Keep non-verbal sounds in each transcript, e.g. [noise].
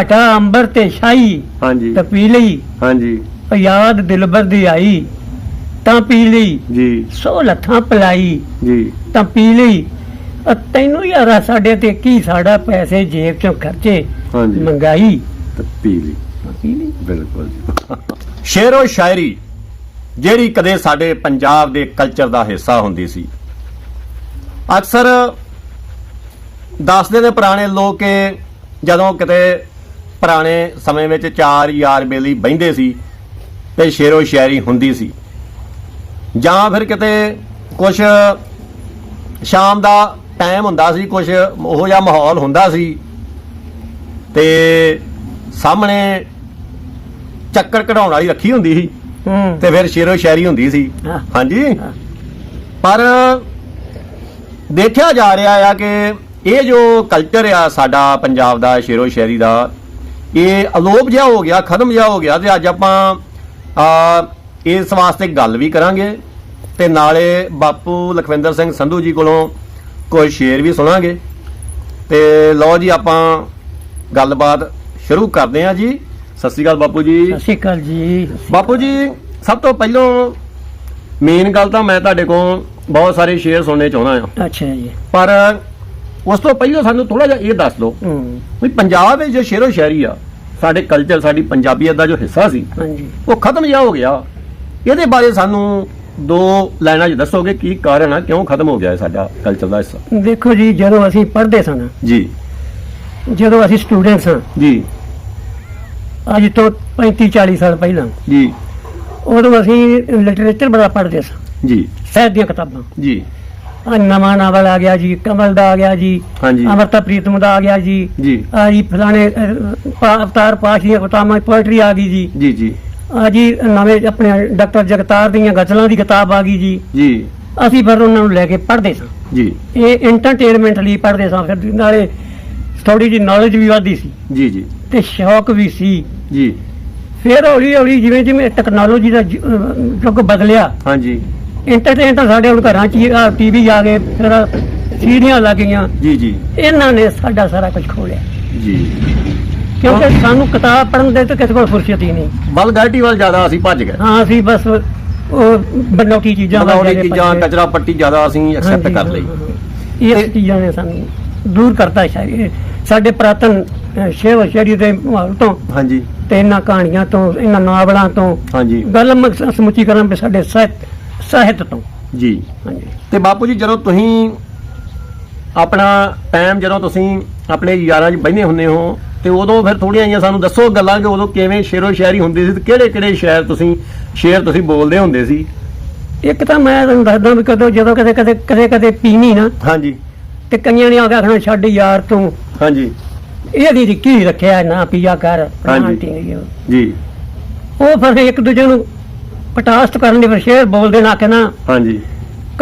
ਘਟਾ ਅੰਬਰ ਤੇ ਸ਼ਾਹੀ ਹਾਂਜੀ। ਤਾਂ ਪੀ ਲਈ। ਹਾਂਜੀ। ਉਹ ਯਾਦ ਦਿਲਬਰ ਦੀ ਆਈ ਤਾਂ ਪੀ ਲਈ। ਜੀ। ਸੋ ਲੱਥਾਂ ਪਲਾਈ। ਜੀ। ਤਾਂ ਪੀ ਲਈ। ਅ ਤੈਨੂੰ ਯਾਰਾ ਸਾਡੇ ਤੇ ਕੀ ਸਾਡਾ ਪੈਸੇ ਜੇਬ ਚੋਂ ਖਰਚੇ ਹਾਂਜੀ। ਮੰਗਾਈ? ਤੇ ਪੀ ਲਈ। ਪੀ ਲਈ। ਬਿਲਕੁਲ ਜੀ। ਸ਼ੇਰੋ ਸ਼ਾਇਰੀ ਜਿਹੜੀ ਕਦੇ ਸਾਡੇ ਪੰਜਾਬ ਦੇ ਕਲਚਰ ਦਾ ਹਿੱਸਾ ਹੁੰਦੀ ਸੀ। ਅਕਸਰ ਦੱਸਦੇ ਨੇ ਪੁਰਾਣੇ ਲੋਕ ਕਿ ਜਦੋਂ ਕਿਤੇ ਪੁਰਾਣੇ ਸਮੇਂ ਵਿੱਚ ਚਾਰ ਯਾਰ ਬੇਲੀ ਬਹਿੰਦੇ ਸੀ ਤੇ ਸ਼ੇਰੋ ਸ਼ਾਇਰੀ ਹੁੰਦੀ ਸੀ ਜਾਂ ਫਿਰ ਕਿਤੇ ਕੁਝ ਸ਼ਾਮ ਦਾ ਟਾਈਮ ਹੁੰਦਾ ਸੀ ਕੁਝ ਉਹੋ ਜਿਹਾ ਮਾਹੌਲ ਹੁੰਦਾ ਸੀ ਤੇ ਸਾਹਮਣੇ ਚੱਕਰ ਕਢਾਉਣ ਵਾਲੀ ਰੱਖੀ ਹੁੰਦੀ ਸੀ ਹੂੰ ਤੇ ਫਿਰ ਸ਼ੇਰੋ ਸ਼ਾਇਰੀ ਹੁੰਦੀ ਸੀ। ਹਾਂਜੀ। ਪਰ ਦੇਖਿਆ ਜਾ ਰਿਹਾ ਆ ਕਿ ਇਹ ਜੋ ਕਲਚਰ ਆ ਸਾਡਾ ਪੰਜਾਬ ਦਾ ਸ਼ੇਰੋ ਸ਼ਾਇਰੀ ਦਾ ਇਹ ਅਲੋਪ ਜਿਹਾ ਹੋ ਗਿਆ ਖਤਮ ਜਿਹਾ ਹੋ ਗਿਆ ਤੇ ਅੱਜ ਆਪਾਂ ਆ ਇਸ ਵਾਸਤੇ ਗੱਲ ਵੀ ਕਰਾਂਗੇ ਤੇ ਨਾਲੇ ਬਾਪੂ ਲਖਵਿੰਦਰ ਸਿੰਘ ਸੰਧੂ ਜੀ ਕੋਲੋਂ ਕੋਈ ਸ਼ੇਰ ਵੀ ਸੁਣਾਂਗੇ। ਤੇ ਲਓ ਜੀ ਆਪਾਂ ਗੱਲਬਾਤ ਸ਼ੁਰੂ ਕਰਦੇ ਹਾਂ ਜੀ। ਸਤਿ ਸ਼੍ਰੀ ਅਕਾਲ ਬਾਪੂ ਜੀ। ਸਤਿ ਸ਼੍ਰੀ ਅਕਾਲ ਜੀ। ਬਾਪੂ ਜੀ ਸਭ ਤੋਂ ਪਹਿਲਾਂ ਮੇਨ ਗੱਲ ਤਾਂ ਮੈਂ ਤੁਹਾਡੇ ਕੋਲ ਬਹੁਤ ਸਾਰੇ ਸ਼ੇਅਰ ਸੁਣਨੇ ਚਾਹੁੰਦਾ ਹਾਂ। ਅੱਛਾ ਜੀ। ਪਰ ਉਸ ਤੋਂ ਪਹਿਲਾਂ ਸਾਨੂੰ ਥੋੜਾ ਜਿਹਾ ਇਹ ਦੱਸ ਦਿਓ ਹੂੰ। ਵੀ ਪੰਜਾਬ ਵਿੱਚ ਜੋ ਸ਼ੇਰੋ ਸ਼ਾਇਰੀ ਆ ਸਾਡੇ ਕਲਚਰ ਸਾਡੀ ਪੰਜਾਬੀਅਤ ਦਾ ਜੋ ਹਿੱਸਾ ਸੀ ਉਹ ਖਤਮ ਜਿਹਾ ਹੋ ਗਿਆ। ਇਹਦੇ ਬਾਰੇ ਸਾਨੂੰ ਦੋ ਲਾਈਨਾਂ 'ਚ ਦੱਸੋਗੇ ਕੀ ਕਾਰਨ ਆ ਕਿਉਂ ਖਤਮ ਹੋ ਗਿਆ ਸਾਡਾ ਕਲਚਰ ਦਾ ਹਿੱਸਾ? ਦੇਖੋ ਜੀ ਜਦੋਂ ਅਸੀਂ ਪੜ੍ਹਦੇ ਸਨ ਜੀ। ਜਦੋਂ ਅਸੀਂ ਸਟੂਡੈਂਟ ਸਾਂ ਜੀ। ਅੱਜ ਤੋਂ 35 40 ਸਾਲ ਪਹਿਲਾਂ ਜੀ। ਉਦੋਂ ਅਸੀਂ ਲਿਟਰੇਚਰ ਬੜਾ ਪੜ੍ਹਦੇ ਸਾਂ ਜੀ। ਸਾਹਿਤ ਦੀਆਂ ਕਿਤਾਬਾਂ। ਜੀ। ਨਵਾਂ ਨਾਵਲ ਆ ਗਿਆ ਜੀ ਕਮਲ ਦਾ ਆ ਗਿਆ ਜੀ ਹਾਂਜੀ। ਅਮਰਤਾ ਪ੍ਰੀਤਮ ਦਾ ਆ ਗਿਆ ਜੀ। ਜੀ। ਆ ਜੀ ਫਲਾਣੇ ਅਹ, ਪਾ- ਅਵਤਾਰ ਪਾਸ਼ ਦੀਆਂ ਕਿਤਾਬਾਂ ਪੋਇਟਰੀ ਆ ਗਈ ਜੀ। ਜੀ ਜੀ। ਆ ਜੀ ਨਵੇਂ ਆਪਣੇ ਡਾਕਟਰ ਜਗਤਾਰ ਦੀਆਂ ਗਜ਼ਲਾਂ ਦੀ ਕਿਤਾਬ ਆ ਗਈ ਜੀ। ਜੀ। ਅਸੀਂ ਫਿਰ ਉਹਨਾਂ ਨੂੰ ਲੈ ਕੇ ਪੜ੍ਹਦੇ ਸਾਂ। ਜੀ। ਇਹ ਐਂਟਰਟੇਨਮੈਂਟ ਲਈ ਪੜ੍ਹਦੇ ਸਾਂ। ਫਿਰ ਨਾਲੇ ਥੋੜੀ ਜੀ ਨੌਲੇਜ ਵੀ ਵਧਦੀ ਸੀ। ਜੀ ਜੀ। ਤੇ ਸ਼ੌਕ ਵੀ ਸੀ। ਜੀ। ਫਿਰ ਹੌਲੀ ਹੌਲੀ ਜਿਵੇਂ ਜਿਵੇਂ ਟੈਕਨੋਲੋਜੀ ਦਾ ਜ- ਅਹ, ਯੁੱਗ ਬਦਲਿਆ ਹਾਂਜੀ। ਇੰਟਰਨੈਟ ਤਾਂ ਸਾਡੇ ਹੁਣ ਘਰਾਂ 'ਚ ਹੀ ਟੀਵੀ ਆ ਗਏ ਫਿਰ ਸੀਰੀਆਂ ਲੱਗ ਗਈਆਂ। ਜੀ ਜੀ। ਇਹਨਾਂ ਨੇ ਸਾਡਾ ਸਾਰਾ ਕੁਝ ਖੋਲਿਆ ਜੀ। ਕਿਉਂਕਿ ਸਾਨੂੰ ਕਿਤਾਬ ਪੜ੍ਹਨ ਦੇ ਤਾਂ ਕਿਸੇ ਕੋਲ ਫੁਰਸਤ ਹੀ ਨਹੀਂ। ਵਲਗੈਰਿਟੀ ਵੱਲ ਜ਼ਿਆਦਾ ਅਸੀਂ ਭੱਜ ਗਏ। ਹਾਂ ਅਸੀਂ ਬਸ ਉਹ ਬਣਾਉਟੀ ਚੀਜ਼ਾਂ ਜ਼ਿਆਦੇ ਚੀਜ਼ਾਂ। ਕਚਰਾ ਪੱਟੀ ਜ਼ਿਆਦਾ ਅਸੀਂ ਐਕਸੈਪਟ ਕਰ ਲਈ। ਇਹ ਚੀਜ਼ਾਂ ਨੇ ਸਾਨੂੰ ਦੂਰ ਕਰਤਾ ਸ਼ਾਇਦ। ਸਾਡੇ ਪ੍ਰਾਤਨ ਅਹ, ਸ਼ੇਰ ਦੇ ਮਾਹੌਲ ਤੋਂ ਹਾਂਜੀ। ਤੇ ਇਹਨਾਂ ਕਹਾਣੀਆਂ ਤੋਂ ਇਹਨਾਂ ਨਾਵਲਾਂ ਤੋਂ ਹਾਂਜੀ। ਗੱਲ ਸਮੁੱਚੀ ਕਰਨ ਵੀ ਸਾਡੇ ਸਾਹਿਤ ਸਾਹਿਤ ਤੋਂ। ਜੀ। ਹਾਂਜੀ। ਤੇ ਬਾਪੂ ਜੀ ਜਦੋਂ ਤੁਸੀਂ ਆਪਣਾ ਟਾਈਮ ਜਦੋਂ ਤੁਸੀਂ ਆਪਣੇ ਯਾਰਾਂ 'ਚ ਬਹਿੰਦੇ ਹੁੰਦੇ ਹੋ ਤੇ ਉਦੋਂ ਫਿਰ ਥੋੜੀਆਂ ਜਿਹੀਆਂ ਸਾਨੂੰ ਦੱਸੋ ਗੱਲਾਂ ਕਿ ਉਦੋਂ ਕਿਵੇਂ ਸ਼ੇਰੋ ਸ਼ਾਇਰੀ ਹੁੰਦੀ ਸੀ ਤੇ ਕਿਹੜੇ ਕਿਹੜੇ ਸ਼ਾਇਰ ਤੁਸੀਂ ਸ਼ੇਰ ਤੁਸੀਂ ਬੋਲਦੇ ਹੁੰਦੇ ਸੀ? ਇੱਕ ਤਾਂ ਮੈਂ ਤੁਹਾਨੂੰ ਦੱਸਦਾ ਵੀ ਕਦੋਂ ਜਦੋਂ ਕਦੇ ਕਦੇ ਕਦੇ ਕਦੇ ਪੀਣੀ ਨਾ। ਹਾਂਜੀ। ਤੇ ਕਈਆਂ ਨੇ ਆ ਕੇ ਆਖਣਾ ਛੱਡ ਯਾਰ ਤੂੰ। ਹਾਂਜੀ। ਇਹਦੀ ਦੀ ਕੀ ਰੱਖਿਆ ਨਾ ਪੀਆ ਕਰ ਹਾਂਜੀ। ਜੀ। ਉਹ ਫਿਰ ਇੱਕ ਦੂਜੇ ਨੂੰ ਪਟਾਸਟ ਕਰਨ ਦੇ ਫਿਰ ਸ਼ੇਰ ਬੋਲਦੇ ਨਾ ਕਿ ਨਾ ਹਾਂਜੀ।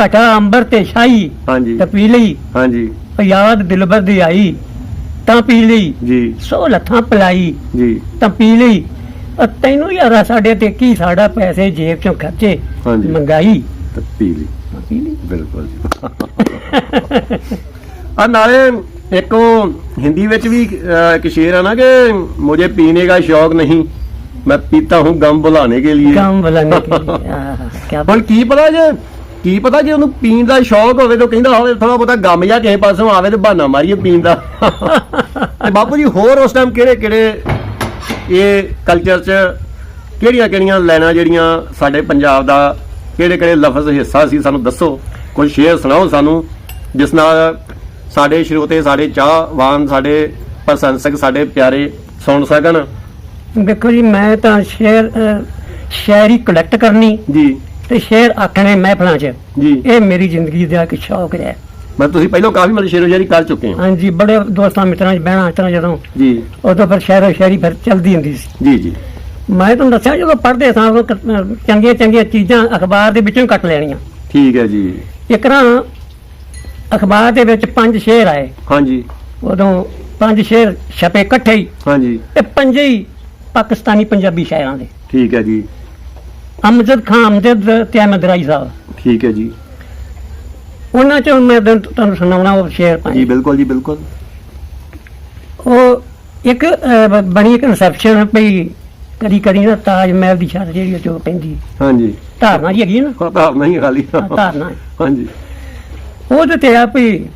ਘਟਾ ਅੰਬਰ ਤੇ ਸ਼ਾਹੀ ਹਾਂਜੀ। ਤਾਂ ਪੀ ਲਈ। ਹਾਂਜੀ। ਯਾਦ ਦਿਲਬਰ ਦੀ ਆਈ ਤਾਂ ਪੀ ਲਈ। ਜੀ। ਸੋ ਲੱਥਾਂ ਪਲਾਈ ਜੀ। ਤਾਂ ਪੀ ਲਈ। ਅ ਤੈਨੂੰ ਯਾਰਾ ਸਾਡੇ ਤੇ ਕੀ ਸਾਡਾ ਪੈਸੇ ਜੇਬ ਚੋਂ ਖਰਚੇ ਹਾਂਜੀ। ਮੰਗਾਈ। ਤੇ ਪੀ ਲਈ। ਪੀ ਲਈ। ਬਿਲਕੁਲ ਜੀ। ਆ ਨਾਲੇ ਇੱਕ ਉਹ ਹਿੰਦੀ ਵਿੱਚ ਵੀ ਅਹ, ਇੱਕ ਸ਼ੇਰ ਹੈ ਨਾ ਕਿ ਮੁਝੇ ਪੀਣੇ ਦਾ ਸ਼ੌਕ ਨਹੀਂ। ਮੈਂ ਪੀਤਾ ਹੂੰ ਗਮ ਭੁਲਾਣੇ ਕੇ ਲਈ ਕੰਮ ਬੁਲਾਣੇ ਕੇ ਲਈ [laughs] ਆਹ, ਕਿਆ ਹੁਣ ਕੀ ਪਤਾ ਜੇ ਕੀ ਪਤਾ ਜੇ ਉਹਨੂੰ ਪੀਣ ਦਾ ਸ਼ੌਕ ਹੋਵੇ ਤਾਂ ਕਹਿੰਦਾ ਹੋਵੇ ਥੋੜਾ ਬਹੁਤਾ ਗਮ ਜਾਂ ਕਿਸੇ ਪਾਸੋਂ ਆਵੇ ਤੇ ਬਹਾਨਾ ਮਾਰੀਏ ਪੀਣ ਦਾ। ਤੇ ਬਾਪੂ ਜੀ ਹੋਰ ਉਸ ਟਾਈਮ ਕਿਹੜੇ ਕਿਹੜੇ ਇਹ ਕਲਚਰ 'ਚ ਕਿਹੜੀਆਂ ਕਿਹੜੀਆਂ ਲੈਣਾ ਜਿਹੜੀਆਂ ਸਾਡੇ ਪੰਜਾਬ ਦਾ ਕਿਹੜੇ ਕਿਹੜੇ ਲਫ਼ਜ਼ ਹਿੱਸਾ ਸੀ ਸਾਨੂੰ ਦੱਸੋ। ਕੋਈ ਸ਼ੇਰ ਸੁਣਾਓ ਸਾਨੂੰ ਜਿਸ ਨਾਲ ਸਾਡੇ ਸਰੋਤੇ ਸਾਡੇ ਚਾਹਵਾਨ ਸਾਡੇ ਪ੍ਰਸ਼ੰਸਕ ਸਾਡੇ ਪਿਆਰੇ ਸੁਣ ਸਕਣ। ਦੇਖੋ ਜੀ ਮੈਂ ਤਾਂ ਸ਼ੇਰ ਸ਼ਾਇਰੀ ਕਲੈਕਟ ਕਰਨੀ। ਜੀ। ਤੇ ਸ਼ੇਰ ਆਖਣੇ ਮਹਿਫਲਾਂ 'ਚ। ਜੀ। ਇਹ ਮੇਰੀ ਜ਼ਿੰਦਗੀ ਦਾ ਇੱਕ ਸ਼ੌਕ ਹੈ ਮੈਂ ਤੁਸੀਂ ਪਹਿਲਾਂ ਕਾਫੀ ਮਤਲਬ ਸ਼ੇਰੋ ਸ਼ਾਇਰੀ ਕਰ ਚੁੱਕੇ ਹੋ। ਹਾਂਜੀ ਬੜੇ ਦੋਸਤਾਂ ਮਿੱਤਰਾਂ 'ਚ ਬਹਿਣਾ ਇਸ ਤਰ੍ਹਾਂ ਜਦੋਂ। ਜੀ। ਉਦੋਂ ਫਿਰ ਸ਼ਾਇਰੋ ਸ਼ਾਇਰੀ ਫਿਰ ਚੱਲਦੀ ਹੁੰਦੀ ਸੀ। ਜੀ ਜੀ। ਮੈਂ ਤੁਹਾਨੂੰ ਦੱਸਿਆ ਜਦੋਂ ਪੜ੍ਹਦੇ ਸਾਂ ਅ, ਚੰਗੀਆਂ ਚੰਗੀਆਂ ਚੀਜ਼ਾਂ ਅਖਬਾਰ ਦੇ ਵਿੱਚੋਂ ਕੱਟ ਲੈਣੀਆਂ। ਠੀਕ ਹੈ ਜੀ। ਇੱਕ ਨਾ ਅਖਬਾਰ ਦੇ ਵਿੱਚ ਪੰਜ ਸ਼ੇਰ ਆਏ। ਹਾਂਜੀ। ਉਦੋਂ ਪੰਜ ਸ਼ੇਰ ਛਪੇ ਇਕੱਠੇ ਹੀ। ਹਾਂਜੀ। ਤੇ ਪੰਜੇ ਹੀ ਪਾਕਿਸਤਾਨੀ ਪੰਜਾਬੀ ਸ਼ਾਇਰਾਂ ਦੇ। ਠੀਕ ਹੈ ਜੀ। ਅਮਜਦ ਖਾਨ ਅਮਜਦ ਤੇ ਅਹਿਮਦ ਰਾਈ ਸਾਹਿਬ। ਠੀਕ ਹੈ ਜੀ। ਉਹਨਾਂ ਚੋਂ ਮੈਂ ਤੁਹਾਨੂੰ ਤੁਹਾਨੂੰ ਸੁਣਾਉਣਾ ਉਹ ਸ਼ੇਰ ਜੀ ਪੰਜ ਬਿਲਕੁਲ ਜੀ ਬਿਲਕੁਲ। ਉਹ ਇੱਕ ਅਹ, ਬ- ਬਣੀ ਕਨਸੈਪਸ਼ਨ ਪਈ ਕਦੀ ਕਦੀ ਨਾ ਤਾਜ ਮਹਿਲ ਦੀ ਛੱਤ ਜਿਹੜੀ ਉਹ ਜੋ ਪੈਂਦੀ। ਹਾਂਜੀ। ਧਾਰਨਾ ਜੀ ਹੈਗੀ ਨਾ? ਹਾਂ ਤਾਂ ਨਹੀਂ ਖਾਲੀ। ਆਹ ਧਾਰਨਾ ਹੈ। ਹਾਂਜੀ। ਉਹਦੇ ਤੇ ਆ ਵੀ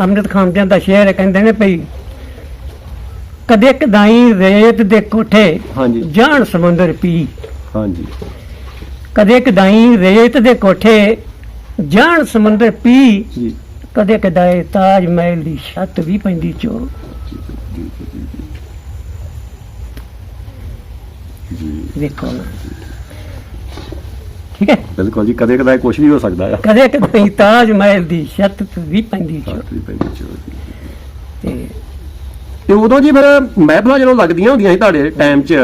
ਅੰਮ੍ਰਿਤ ਖਾਂਦਿਆਂ ਦਾ ਸ਼ੇਰ ਹੈ, ਕਹਿੰਦੇ ਨੇ ਭਈ ਕਦੇ ਕਦਾਈ ਰੇਤ ਦੇ ਕੋਠੇ ਹਾਂਜੀ। ਜਾਣ ਸਮੁੰਦਰ ਪੀ। ਹਾਂਜੀ। ਕਦੇ ਕਦਾਈ ਰੇਤ ਦੇ ਕੋਠੇ ਜਾਣ ਸਮੁੰਦਰ ਪੀ। ਜੀ। ਕਦੇ ਕਦਾਏ ਤਾਜ ਮਹਿਲ ਦੀ ਛੱਤ ਵੀ ਪੈਂਦੀ ਚੋ ਜੀ। ਵੇਖੋ। ਠੀਕ ਹੈ? ਬਿਲਕੁਲ ਜੀ ਕਦੇ ਕਦਾਏ ਕੁਝ ਵੀ ਹੋ ਸਕਦਾ ਆ। ਕਦੇ ਕਦਾਈ ਤਾਜ ਮਹਿਲ ਦੀ ਛੱਤ ਵੀ ਪੈਂਦੀ ਚੋ ਪੈਂਦੀ ਦੀ। ਤੇ ਤੇ ਉਦੋਂ ਜੀ ਫਿਰ ਮਹਿਫਲਾਂ ਜਦੋਂ ਲੱਗਦੀਆਂ ਹੁੰਦੀਆਂ ਸੀ ਤੁਹਾਡੇ ਟਾਈਮ 'ਚ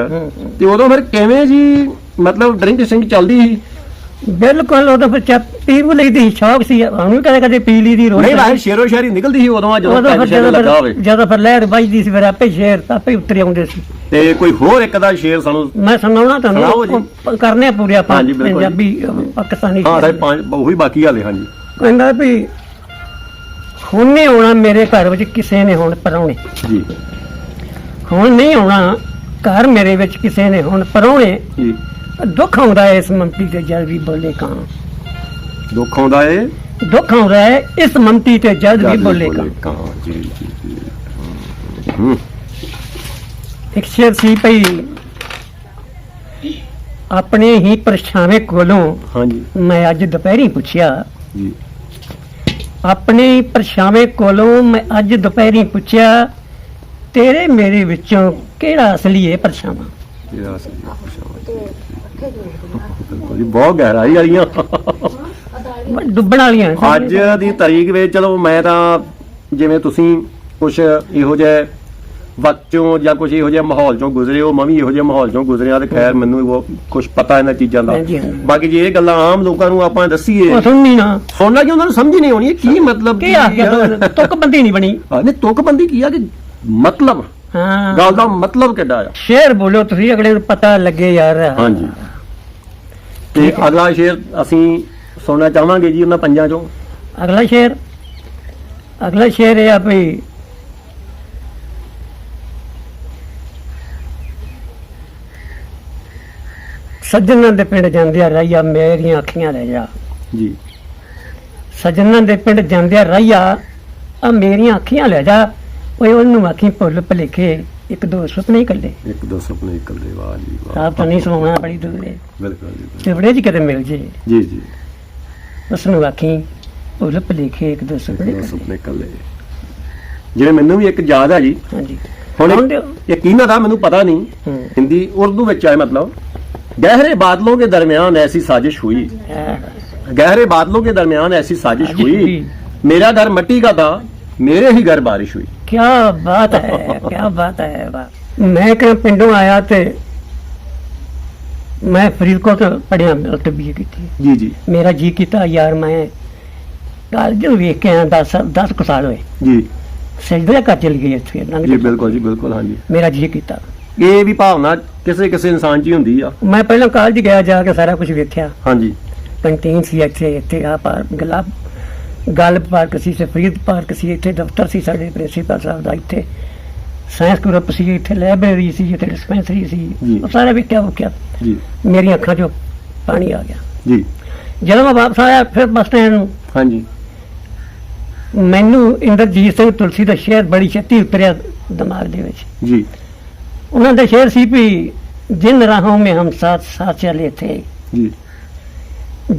ਤੇ ਉਦੋਂ ਫਿਰ ਕਿਵੇਂ ਜੀ ਮਤਲਬ ਡਰਿੰਕ ਸਿੰਘ ਚੱਲਦੀ ਸੀ? ਬਿਲਕੁਲ ਉਹਦਾ ਫਿਰ ਚੱਪ ਪੀ ਵੀ ਲਈਦੀ ਸ਼ੌਕ ਸੀ। ਉਹਨੂੰ ਕਦੇ ਕਦੇ ਪੀ ਲਈ ਦੀ ਰੋਜ਼ ਨਹੀਂ ਬਾਹਰ ਸ਼ੇਰੋ ਸ਼ਾਇਰੀ ਨਿਕਲਦੀ ਸੀ ਉਦੋਂ ਆ ਜਦੋਂ ਉਦੋਂ ਫਿਰ ਲੱਗਾ ਹੋਵੇ। ਜਦੋਂ ਫਿਰ ਲਹਿਰ ਵੱਜਦੀ ਸੀ ਫਿਰ ਆਪੇ ਸ਼ੇਰ ਆਪੇ ਉੱਤਰ ਆਉਂਦੇ ਸੀ। ਤੇ ਕੋਈ ਹੋਰ ਇੱਕ ਦਾ ਸ਼ੇਰ ਸਾਨੂੰ ਮੈਂ ਸੁਣਾਉਣਾ ਸੁਣਾਓ ਤੁਹਾਨੂੰ। ਉਹ ਕਰਨੇ ਆ ਪੂਰੇ ਆਪਾਂ ਹਾਂਜੀ, ਬਿਲਕੁਲ ਜੀ। ਪੰਜਾਬੀ ਅਹ, ਪਾਕਿਸਤਾਨੀ ਹਾਂ ਸ਼ੇਰ। ਪੰਜ ਉਹੀ ਬਾਕੀ ਹਾਲੇ ਹਾਂਜੀ। ਕਹਿੰਦਾ ਵੀ ਹੁਣ ਨਹੀਂ ਆਉਣਾ ਮੇਰੇ ਘਰ ਵਿੱਚ ਕਿਸੇ ਨੇ ਹੁਣ ਪਰਾਉਣੇ ਜੀ। ਹੁਣ ਨਹੀਂ ਆਉਣਾ ਘਰ ਮੇਰੇ ਵਿੱਚ ਕਿਸੇ ਨੇ ਹੁਣ ਪਰਾਉਣੇ ਜੀ। ਦੁੱਖ ਆਉਂਦਾ ਹੈ ਇਸ ਮੰਪੀ ਤੇ ਜਦ ਵੀ ਬੋਲੇ ਕਾਂ। ਦੁੱਖ ਆਉਂਦਾ ਏ? ਦੁੱਖ ਆਉਂਦਾ ਹੈ ਇਸ ਮੰਪੀ ਤੇ ਜਦ ਵੀ ਬੋਲੇ ਕਾਂ ਜੀ ਜੀ ਜੀ। ਹੂੰ। ਇੱਕ ਸ਼ੇਰ ਸੀ ਭਈ ਆਪਣੇ ਹੀ ਪਰਛਾਵੇਂ ਕੋਲੋਂ ਹਾਂਜੀ। ਮੈਂ ਅੱਜ ਦੁਪਹਿਰੀ ਪੁੱਛਿਆ ਜੀ। ਆਪਣੇ ਪਰਛਾਵੇਂ ਕੋਲੋਂ ਮੈਂ ਅੱਜ ਦੁਪਹਿਰੀ ਪੁੱਛਿਆ ਤੇਰੇ ਮੇਰੇ ਵਿੱਚੋਂ ਕਿਹੜਾ ਅਸਲੀ ਹੈ ਪਰਛਾਵਾਂ? ਅਸਲੀ ਜੀ ਬਹੁਤ ਗਹਿਰਾਈ ਵਾਲੀਆਂ। ਡੁੱਬਣ ਵਾਲੀਆਂ ਅੱਜ ਦੀ ਤਾਰੀਖ ਵਿੱਚ ਚਲੋ ਮੈਂ ਤਾਂ ਜਿਵੇਂ ਤੁਸੀਂ ਕੁਝ ਇਹੋ ਜਿਹੇ ਵਕਤ ਚੋਂ ਜਾਂ ਕੁਝ ਇਹੋ ਜਿਹੇ ਮਾਹੌਲ ਚੋਂ ਗੁਜ਼ਰੇ ਹੋ ਮੈਂ ਵੀ ਇਹੋ ਜਿਹੇ ਮਾਹੌਲ ਚੋਂ ਗੁਜ਼ਰਿਆ ਤੇ ਖੈਰ ਮੈਨੂੰ ਉਹ ਕੁਝ ਪਤਾ ਇਹਨਾਂ ਚੀਜ਼ਾਂ ਦਾ। ਹਾਂਜੀ, ਹਾਂਜੀ। ਬਾਕੀ ਜੇ ਇਹ ਗੱਲਾਂ ਆਮ ਲੋਕਾਂ ਨੂੰ ਆਪਾਂ ਦੱਸੀਏ। ਉਹ ਸੁਣਨੀ ਨਾ। ਸੁਣਨਾ ਕਿ ਉਹਨਾਂ ਨੂੰ ਸਮਝ ਹੀ ਨਹੀਂ ਆਉਣੀ ਇਹ ਕੀ ਮਤਲਬ ਕੀ ਆ? ਗਿਆ ਤੁਕ ਬੰਦੀ ਨਹੀਂ ਬਣੀ। ਹਾਂ, ਨਹੀਂ ਤੁਕਬੰਦੀ ਕੀ ਆ ਕਿ ਮਤਲਬ? ਹਾਂ। ਗੱਲ ਦਾ ਮਤਲਬ ਕਿੱਡਾ ਆ? ਸ਼ੇਰ ਬੋਲੋ ਤੁਸੀਂ ਅਗਲੇ ਨੂੰ ਪਤਾ ਲੱਗੇ ਯਾਰ। ਹਾਂਜੀ। ਤੇ ਅਗਲਾ ਸ਼ੇਰ ਅਸੀਂ ਸੁਣਨਾ ਚਾਹਾਂਗੇ ਜੀ ਉਹਨਾਂ ਪੰਜਾਂ ਚੋਂ। ਅਗਲਾ ਸ਼ੇਰ। ਅਗਲਾ ਸ਼ੇਰ ਇਹ ਆ ਵੀ ਸੱਜਣਾਂ ਦੇ ਪਿੰਡ ਜਾਂਦਿਆਂ ਰਾਈਆ ਮੇਰੀਆਂ ਅੱਖੀਆਂ ਲੈ ਜਾ। ਜੀ। ਸੱਜਣਾਂ ਦੇ ਪਿੰਡ ਜਾਂਦਿਆਂ ਰਾਈਆ ਆ ਮੇਰੀਆਂ ਅੱਖੀਆਂ ਲੈ ਜਾ। ਓਏ ਉਹਨੂੰ ਆਖੀ ਭੁੱਲ ਭਲੇਖੇ ਇੱਕ ਦੋ ਸੁਪਨੇ ਕੱਲੇ ਇੱਕ ਦੋ ਸੁਪਨੇ ਕੱਲੇ ਵਾਹ ਜੀ ਵਾਹ। ਤਾਂ ਨਹੀਂ ਸੁਣਾਉਣਾ ਬੜੀ ਦੂਰ। ਹੈ ਬਿਲਕੁਲ ਜੀ ਤੇ ਬੜੇ ਜੀ ਕਦੇ ਮਿਲ ਜੇ। ਜੀ ਜੀ। ਉਸ ਨੂੰ ਆਖੀ ਭੁੱਲ ਭਲੇਖੇ ਇੱਕ ਦੋ ਸੁਪਨੇ ਕੱਲੇ ਸੁਪਨੇ ਕੱਲੇ ਜਿਹੜੇ ਮੈਨੂੰ ਵੀ ਇੱਕ ਯਾਦ ਆ ਜੀ। ਹਾਂਜੀ। ਹੁਣ ਇਹ ਦਾ ਮੈਨੂੰ ਪਤਾ ਨਹੀਂ। ਹਿੰਦੀ ਉਰਦੂ ਵਿੱਚ ਆਏ ਮਤਲਬ। गहरे बादलों के दरमियान ऐसी साजिश हुई ਆਹ, गहरे बादलों के दरमियान ऐसी साजिश साजिश हुई हुई। मेरा घर मिट्टी का था मेरे ही घर बारिश हुई क्या बात है क्या बात है वाह। मैं कहीं पिंडों आया ते मैं फरीदकोट पढ़िया तबीए की थी जी जी मेरा जी ਕੀਤਾ ਯਾਰ ਮੈਂ ਕਾਲਜ ਵੇਖ ਕੇ ਆਇਆ 10 10 ਕੁ ਸਾਲ ਹੋਏ जी ਸਜਦਾ ਕਰ ਚਲ ਗਈ ਇੱਥੇ ਲੰਘ जी ਕੇ। बिल्कुल जी बिल्कुल हाँ जी ਮੇਰਾ ਜੀ ਕੀਤਾ ਇਹ ਵੀ ਭਾਵਨਾ ਕਿਸੇ ਕਿਸੇ ਇਨਸਾਨ 'ਚ ਹੀ ਹੁੰਦੀ ਆ। ਮੈਂ ਪਹਿਲਾਂ ਕਾਲਜ ਗਿਆ ਜਾ ਕੇ ਸਾਰਾ ਕੁਝ ਵੇਖਿਆ। ਹਾਂਜੀ। ਕੰਟੀਨ ਸੀ ਇੱਥੇ ਇੱਥੇ ਆ ਪਾਰ ਗਲਾਬ ਗਲਬ ਪਾਰਕ ਸੀ ਤੇ ਫਰੀਦ ਪਾਰਕ ਸੀ ਇੱਥੇ ਦਫ਼ਤਰ ਸੀ ਸਾਡੇ ਪ੍ਰਿੰਸੀਪਲ ਸਾਹਿਬ ਦਾ ਇੱਥੇ ਸਾਇੰਸ ਗਰੁੱਪ ਸੀ ਇੱਥੇ ਲਾਇਬ੍ਰੇਰੀ ਸੀ ਇੱਥੇ ਡਿਸਪੈਂਸਰੀ ਸੀ। ਜੀ। ਉਹ ਸਾਰਾ ਵੇਖਿਆ ਵੇਖਿਆ। ਜੀ। ਮੇਰੀਆਂ ਅੱਖਾਂ 'ਚੋਂ ਪਾਣੀ ਆ ਗਿਆ। ਜੀ। ਜਦੋਂ ਮੈਂ ਵਾਪਸ ਆਇਆ ਫਿਰ ਬੱਸ ਸਟੈਂਡ ਨੂੰ ਹਾਂਜੀ। ਮੈਨੂੰ ਇੰਦਰਜੀਤ ਸਿੰਘ ਤੁਲਸੀ ਦਾ ਸ਼ੇਰ ਬੜੀ ਛੇਤੀ ਉਤਰਿਆ ਦਿਮਾਗ ਦੇ ਵਿੱਚ। ਜੀ। उन्होंने शेर सी ਸੀ जिन राहों में हम साथ साथ चले थे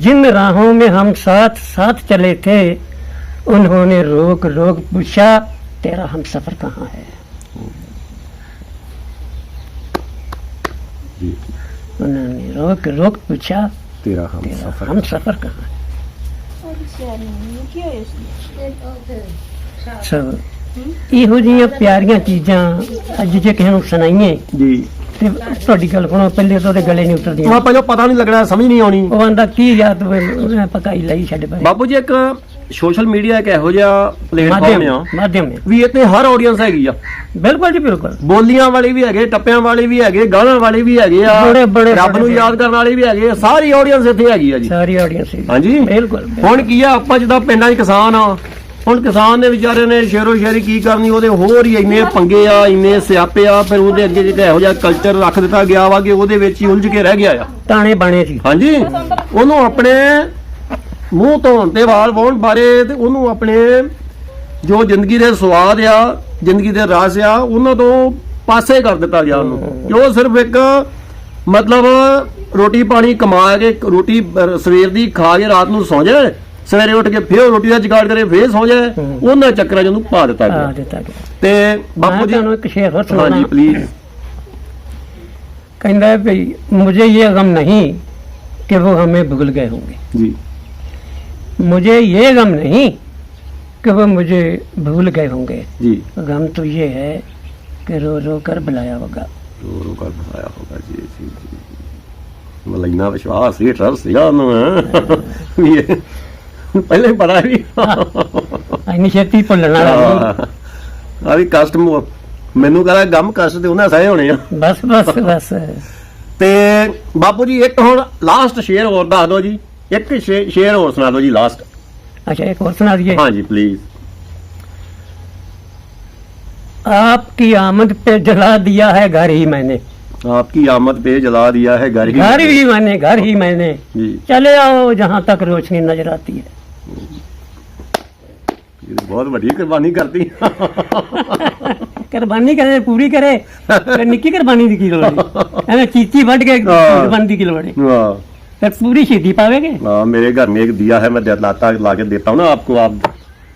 जिन राहों में हम साथ साथ चले थे उन्होंने रोक रोक पूछा तेरा हम सफ़र कहाँ है? उन्होंने रोक रोक पूछा तेरा हम तेरा सफ़र हम सफ़र कहाँ है? ਇਹੋ ਜਿਹੀਆਂ ਪਿਆਰੀਆਂ ਚੀਜ਼ਾਂ ਅੱਜ ਜੇ ਕਿਸੇ ਨੂੰ ਸੁਣਾਈਏ। ਜੀ। ਤੇ ਤੁਹਾਡੀ ਗੱਲ ਸੁਣੋ ਪਹਿਲੇ ਤਾਂ ਉਹਦੇ ਗਲੇ ਨਹੀਂ ਉਤਰਦੀ ਉਹ ਪਹਿਲਾਂ ਪਤਾ ਨਹੀਂ ਲੱਗਣਾ ਸਮਝ ਨਹੀਂ ਆਉਣੀ। ਉਹ ਆਂਦਾ ਕੀ ਯਾਦ ਮੈਂ ਪਕਾਈ ਲਈ ਛੱਡ ਪਰੇ। ਬਾਪੂ ਜੀ ਇੱਕ ਸੋਸ਼ਲ ਮੀਡੀਆ ਇੱਕ ਇਹੋ ਜਿਹਾ ਪਲੇਟਫਾਰਮ ਆ। ਮਾਧਿਅਮ ਹੈ। ਵੀ ਇੱਥੇ ਹਰ ਆਡੀਅנס ਹੈਗੀ ਆ। ਬਿਲਕੁਲ ਜੀ ਬਿਲਕੁਲ। ਬੋਲੀਆਂ ਵਾਲੇ ਵੀ ਹੈਗੇ ਟੱਪਿਆਂ ਵਾਲੇ ਵੀ ਹੈਗੇ ਗਾਲਾਂ ਵਾਲੇ ਵੀ ਹੈਗੇ ਆ। ਬੜੇ ਬੜੇ ਰੱਬ ਨੂੰ ਯਾਦ ਕਰਨ ਵਾਲੇ ਵੀ ਹੈਗੇ ਆ। ਸਾਰੀ ਆਡੀਅנס ਇੱਥੇ ਹੈਗੀ ਆ ਜੀ। ਸਾਰੀ ਆਡੀਅנס ਹਾਂਜੀ। ਬਿਲਕੁਲ ਹੁਣ ਕੀ ਆ ਆਪਾਂ ਜਿਹਦਾ ਪਿੰਡਾਂ 'ਚ ਕਿਸਾਨ ਆ ਹੁਣ ਕਿਸਾਨ ਦੇ ਵਿਚਾਰੇ ਨੇ ਸ਼ੇਰੋ ਸ਼ੇਰੀ ਕੀ ਕਰਨੀ ਉਹਦੇ ਹੋਰ ਹੀ ਇੰਨੇ ਪੰਗੇ ਆ ਇੰਨੇ ਸਿਆਪੇ ਆ ਫਿਰ ਉਹਦੇ ਅੱਗੇ ਜਿਹੜਾ ਇਹੋ ਜਿਹਾ ਕਲਚਰ ਰੱਖ ਦਿੱਤਾ ਗਿਆ ਵਾ ਕਿ ਉਹਦੇ ਵਿੱਚ ਹੀ ਉਲਝ ਕੇ ਰਹਿ ਗਿਆ ਆ। ਤਾਣੇ ਬਾਣੇ ਸੀ। ਹਾਂਜੀ? ਉਹਨੂੰ ਆਪਣੇ ਮੂੰਹ ਧੋਣ ਤੇ ਵਾਲ ਵਾਉਣ ਬਾਰੇ ਤੇ ਉਹਨੂੰ ਆਪਣੇ ਜੋ ਜ਼ਿੰਦਗੀ ਦੇ ਸਵਾਦ ਆ ਜ਼ਿੰਦਗੀ ਦੇ ਰਸ ਆ ਉਹਨਾਂ ਤੋਂ ਪਾਸੇ ਕਰ ਦਿੱਤਾ ਗਿਆ ਉਹਨੂੰ। ਕਿ ਉਹ ਸਿਰਫ ਇੱਕ ਮਤਲਬ ਰੋਟੀ ਪਾਣੀ ਕਮਾ ਕੇ ਰੋਟੀ ਸਵੇਰ ਦੀ ਖਾ ਕੇ ਰਾਤ ਨੂੰ ਸੌਂ ਜਾਏ ਸਵੇਰੇ ਉੱਠ ਕੇ ਫੇਰ ਰੋਟੀ ਦਾ ਜੁਗਾੜ ਕਰੇ ਫੇਰ ਸੌਂ ਜਾਏ ਹੂੰ। ਉਹਨਾਂ ਚੱਕਰਾਂ 'ਚ ਉਹਨੂੰ ਪਾ ਦਿੱਤਾ ਆ ਗਿਆ ਦਿੱਤਾ ਗਿਆ ਤੇ ਮੈਂ ਬਾਪੂ ਜੀ ਤੁਹਾਨੂੰ ਇੱਕ ਸ਼ੇਰ ਹੋਰ ਹਾਂਜੀ ਸੁਣਾਉਣਾ ਪਲੀਜ਼ कहता है भाई मुझे ये गम नहीं कि वो हमें भूल गए होंगे ਜੀ मुझे ये गम नहीं कि वो मुझे भूल गए होंगे ਜੀ गम तो ये है कि रो रो कर बुलाया होगा ਰੋ ਰੋ ਕਰ ਬਸਾਇਆ ਹੋਗਾ ਜੀ ਜੀ ਜੀ ਮਤਲਬ ਇੰਨਾ ਵਿਸ਼ਵਾਸ ਸੀ ਟਰਸਟ ਸੀਗਾ ਉਹਨੂੰ ਹੈਂ। ਵੀ ਇਹ ਪਹਿਲੇ ਹੀ ਪਤਾ ਵੀ ਇੰਨੀ ਛੇਤੀ ਭੁੱਲਣਾ ਨਹੀਂ। ਆ ਵੀ ਕਸ਼ਟ ਮੋ- ਮੈਨੂੰ ਕਹਿੰਦਾ ਗਮ ਕਸ਼ਟ ਤੇ ਉਹਨਾਂ ਸਹੇ ਹੋਣੇ ਆ ਬਸ ਬਸ ਬਸ ਤੇ ਬਾਪੂ ਜੀ ਇੱਕ ਹੁਣ ਲਾਸਟ ਸ਼ੇਅਰ ਹੋਰ ਦੱਸ ਦਿਓ ਜੀ ਇੱਕ ਸ਼ੇਅਰ ਹੋਰ ਸੁਣਾ ਦਿਓ ਜੀ ਲਾਸਟ अच्छा एक और सुना दीजिए ਹਾਂਜੀ ਪਲੀਜ਼ आपकी आमद पे जला दिया है घर ही मैंने आपकी आमद पे जला दिया है घर ही घर ही मैंने घर ही मैंने जी चले आओ जहाँ तक रोशनी नजर आती है ਇਹ ਬਹੁਤ ਵੱਡੀ ਕੁਰਬਾਨੀ ਕਰਤੀ। ਕੁਰਬਾਨੀ ਕਰੇ ਪੂਰੀ ਕਰੇ। ਤੇ ਨਿੱਕੀ ਕੁਰਬਾਨੀ ਦੀ ਕੀ ਲੋੜ ਹੈ? ਐਵੇਂ ਚੀਚੀ ਵੱਢ ਕੇ ਕੁਰਬਾਨੀ ਕੀ ਲੋੜ ਹੈ? ਵਾਹ ਫਿਰ ਪੂਰੀ ਸ਼ਹੀਦੀ ਪਾਵੇਗੇ? ਹਾਂ ਮੇਰੇ ਘਰ ਮੇ ਇੱਕ ਹੈ ਮੈਂ ਲਾਤਾ ਲਾ ਕੇ ਦੇਤਾ ਹੂੰ ਨਾ ਆਪਕੋ ਆਪ।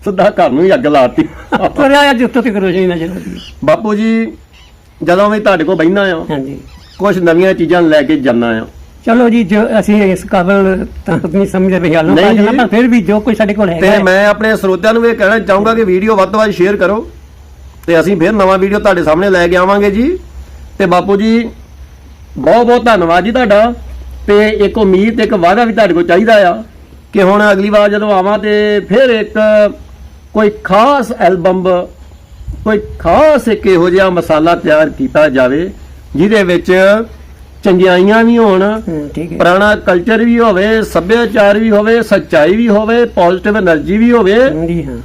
ਸਿੱਧਾ ਘਰ ਨੂੰ ਹੀ ਅੱਗ ਲਾਤੀ। ਕਰਿਆ ਅੱਜ ਉੱਤੋਂ ਤੇ ਕਰੋ ਜੀ ਨਾ ਜਲਦੀ ਬਾਪੂ ਜੀ ਜਦੋਂ ਵੀ ਤੁਹਾਡੇ ਕੋਲ ਬੈਠਣਾ ਆ ਹਾਂਜੀ। ਕੁਝ ਨਵੀਆਂ ਚੀਜ਼ਾਂ ਲੈ ਕੇ ਜਾਣਾ ਆ ਚਲੋ ਜੀ ਜੋ ਅਸੀਂ ਇਸ ਕਾਬਲ ਤਾਂ ਨਹੀਂ ਸਮਝਦੇ ਵੀ ਹਾਲੋਂ ਨਹੀਂ ਜੀ। ਪਰ ਫਿਰ ਵੀ ਜੋ ਕੋਈ ਸਾਡੇ ਕੋਲ ਹੈਗਾ ਤੇ ਹੈ, ਮੈਂ ਆਪਣੇ ਸਰੋਤਿਆਂ ਨੂੰ ਇਹ ਕਹਿਣਾ ਚਾਹੂੰਗਾ ਕਿ ਵੀਡੀਓ ਵੱਧ ਤੋਂ ਵੱਧ ਸ਼ੇਅਰ ਕਰੋ ਤੇ ਅਸੀਂ ਫਿਰ ਨਵਾਂ ਵੀਡੀਓ ਤੁਹਾਡੇ ਸਾਹਮਣੇ ਲੈ ਕੇ ਆਵਾਂਗੇ ਜੀ ਤੇ ਬਾਪੂ ਜੀ ਬਹੁਤ ਬਹੁਤ ਧੰਨਵਾਦ ਜੀ ਤੁਹਾਡਾ ਤੇ ਇੱਕ ਉਮੀਦ ਤੇ ਇੱਕ ਵਾਅਦਾ ਵੀ ਤੁਹਾਡੇ ਕੋਲ ਚਾਹੀਦਾ ਆ ਕਿ ਹੁਣ ਅਗਲੀ ਵਾਰ ਜਦੋਂ ਆਵਾਂ ਤੇ ਫਿਰ ਇੱਕ ਕੋਈ ਖਾਸ ਐਲਬਮ ਕੋਈ ਖਾਸ ਇੱਕ ਇਹੋ ਜਿਹਾ ਮਸਾਲਾ ਤਿਆਰ ਕੀਤਾ ਜਾਵੇ ਜਿਹਦੇ ਵਿੱਚ ਚੰਗਿਆਈਆਂ ਵੀ ਹੋਣ ਪੁਰਾਣਾ ਕਲਚਰ ਵੀ ਹੋਵੇ ਸੱਭਿਆਚਾਰ ਵੀ ਹੋਵੇ ਸੱਚਾਈ ਵੀ ਹੋਵੇ ਪੋਜ਼ਿਟਿਵ એનર્ਜੀ ਵੀ ਹੋਵੇ। ਜੀ ਹਾਂ।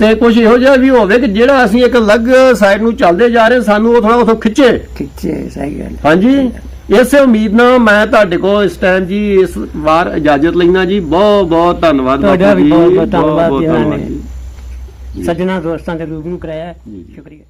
ਤੇ ਕੁਝ ਇਹੋ ਜਿਹਾ ਵੀ ਹੋਵੇ ਕਿ ਜਿਹੜਾ ਅਸੀਂ ਇੱਕ ਅਲੱਗ ਸਾਈਡ ਨੂੰ ਚੱਲਦੇ ਜਾ ਰਹੇ ਸਾਨੂੰ ਉਹ ਥੋੜਾ ਉਥੋਂ ਖਿੱਚੇ। ਖਿੱਚੇ ਸਹੀ ਗੱਲ ਹਾਂਜੀ? ਇਸੇ ਉਮੀਦ ਨਾਲ ਮੈਂ ਤੁਹਾਡੇ ਕੋਲ ਇਸ ਟਾਈਮ ਜੀ ਇਸ ਵਾਰ ਇਜਾਜ਼ਤ ਲੈਣਾ ਜੀ। ਬਹੁਤ ਬਹੁਤ ਧੰਨਵਾਦ ਤੁਹਾਡਾ ਵੀ ਬਹੁਤ ਬਹੁਤ ਧੰਨਵਾਦ ਸੱਜਣਾ ਦੋਸਤਾਂ ਦੇ ਰੂਬਰੂ ਕਰਾਇਆ ਸ਼ੁਕਰੀਆ।